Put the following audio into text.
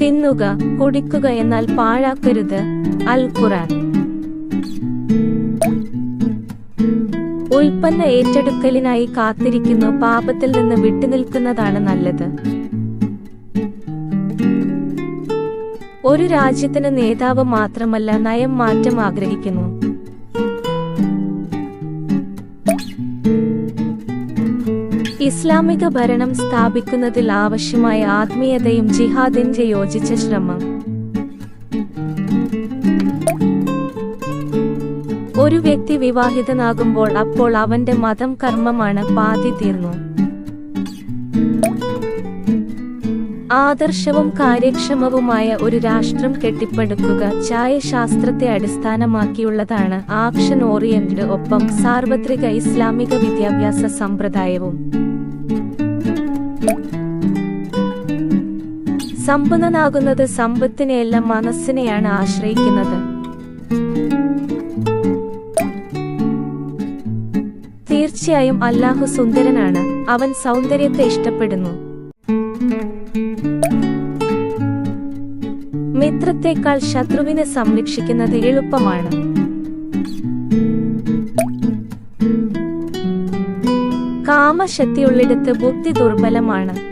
തിന്നുക കുടിക്കുക എന്നാൽ പാഴാക്കരുത്. അൽ ഖുറാൻ. ഉൽപ്പന്ന ഏറ്റെടുക്കലിനായി കാത്തിരിക്കുന്നു പാപത്തിൽ നിന്ന് വിട്ടുനിൽക്കുന്നതാണ് നല്ലത്. ഒരു രാജ്യത്തിന് നേതാവ് മാത്രമല്ല നയം മാറ്റം ആഗ്രഹിക്കുന്നു. ഇസ്ലാമിക ഭരണം സ്ഥാപിക്കുന്നതിൽ ആവശ്യമായ ആത്മീയതയും ജിഹാദിന്റെ യോജിച്ച ശ്രമം. ഒരു വ്യക്തി വിവാഹിതനാകുമ്പോൾ അപ്പോൾ അവന്റെ മതം കർമ്മമാണ് പാതി തീർന്നു. ആദർശവും കാര്യക്ഷമവുമായ ഒരു രാഷ്ട്രം കെട്ടിപ്പടുക്കുക ചായശാസ്ത്രത്തെ അടിസ്ഥാനമാക്കിയുള്ളതാണ് ആക്ഷൻ ഓറിയന്റഡ് ഒപ്പം സാർവത്രിക ഇസ്ലാമിക വിദ്യാഭ്യാസ സമ്പ്രദായവും. സമ്പന്നനാകുന്നത് സമ്പത്തിനെയല്ല മനസ്സിനെയാണ് ആശ്രയിക്കുന്നത്. തീർച്ചയായും അല്ലാഹു സുന്ദരനാണ്. അവൻ സൗന്ദര്യത്തെ ഇഷ്ടപ്പെടുന്നു. മിത്രത്തെക്കാൾ ശത്രുവിനെ സംരക്ഷിക്കുന്നത് എളുപ്പമാണ്. കാമശക്തിയുള്ളിടത്ത് ബുദ്ധി ദുർബലമാണ്.